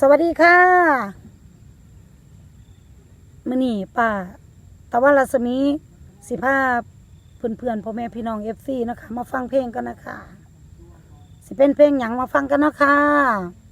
สวัสดีค่ะมื่อนี้ป้าตะวันรัศมีสิภาพเพื่อนพ่อแม่พี่น้องเอฟซีนะคะ มาฟังเพลงกันนะคะ สิเป็นเพลงหยังมาฟังกันนะคะ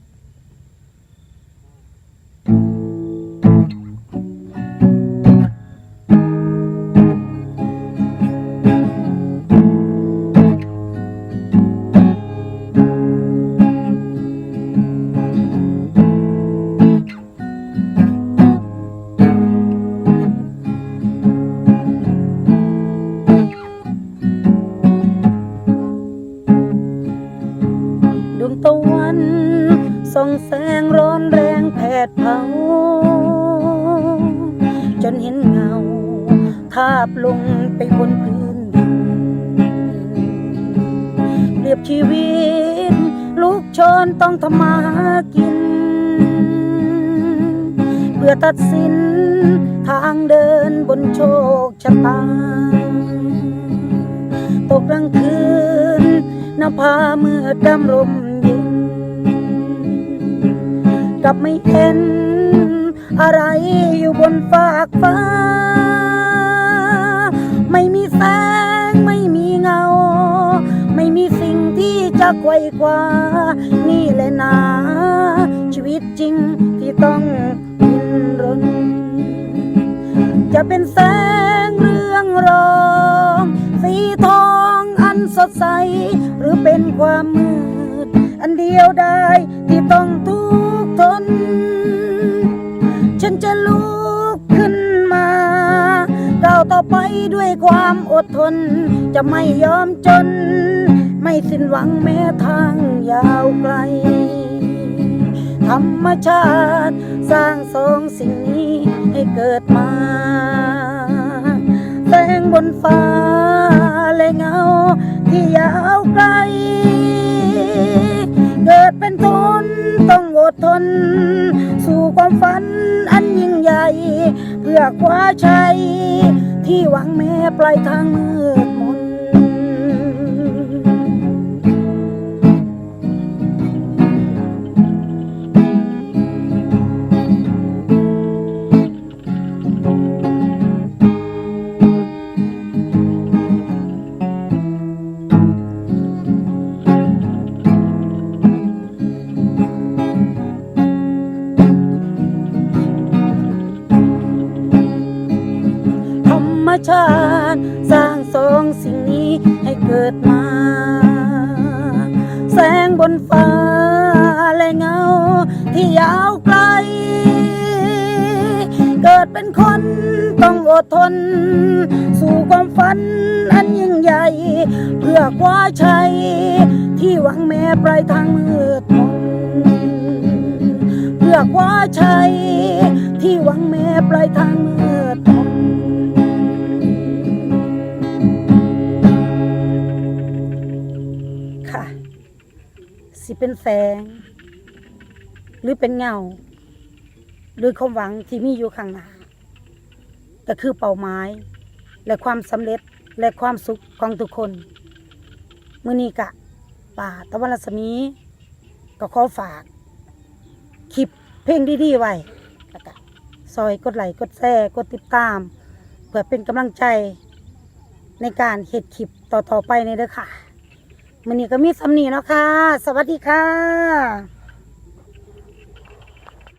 ส่องแสงร้อนแรงแผดเผา จนเห็นเงา ทาบลงไปบนพื้นดินเปรียบชีวิต ลูกชนต้องทำมาหากิน เพื่อตัดสินทางเดินบนโชคชะตา ตกกลางคืนนภาเมื่อดำลมเย็น กับไม่เห็น อะไรอยู่บนฟากฟ้า ไม่มีแสงไม่มีเงา ไม่มีสิ่งที่จะไกวกว่า นี่แหละนะชีวิตจริงที่ต้องกินรน จะเป็นแสงเรื่องรองสีทองอันสดใส หรือเป็นความมืด อันเดียวได้ที่ต้องทุก ด้วยความอดทน จะไม่ยอมจน ไม่สิ้นหวังแม้ทางยาวไกล ธรรมชาติสร้างสองสิ่งนี้ให้เกิดมาแสงบนฟ้าและเงาที่ยาวไกล เกิดเป็นทนต้องอดทน สู่ความฝันอันยิ่งใหญ่ เพื่อคว้าชัย หวังแม้ปลายทางมืดาติสร้างสองสิ่งนี้ให้เกิดมา แสงบนฟ้าและเงาที่ยาวไกล เกิดเป็นคนต้องอดทน สู่ความฝันอันยิ่งใหญ่ เพื่อคว้าชัย ที่หวังแม้ปลายทางมืดมนเพื่อคว้าชัย ที่หวังแม้ปลายทางมืด สิเป็นแสง หรือเป็นเงา หรือความหวังที่มีอยู่ข้างหน้าก็คือเป้าหมาย และความสำเร็จและความสุขของทุกคนมื่อนี้กะป่าตะวันรัศมี ก็ขอฝากคลิปเพลงดีๆไว้แล้วก็ซอยกดไลค์กดแชร์กดติดตาม เพื่อเป็นกำลังใจในการเฮ็ดคลิปต่อๆไปในเด้อค่ะ มันนี่ก็มีสำนีเนาะค่ะ สวัสดีค่ะ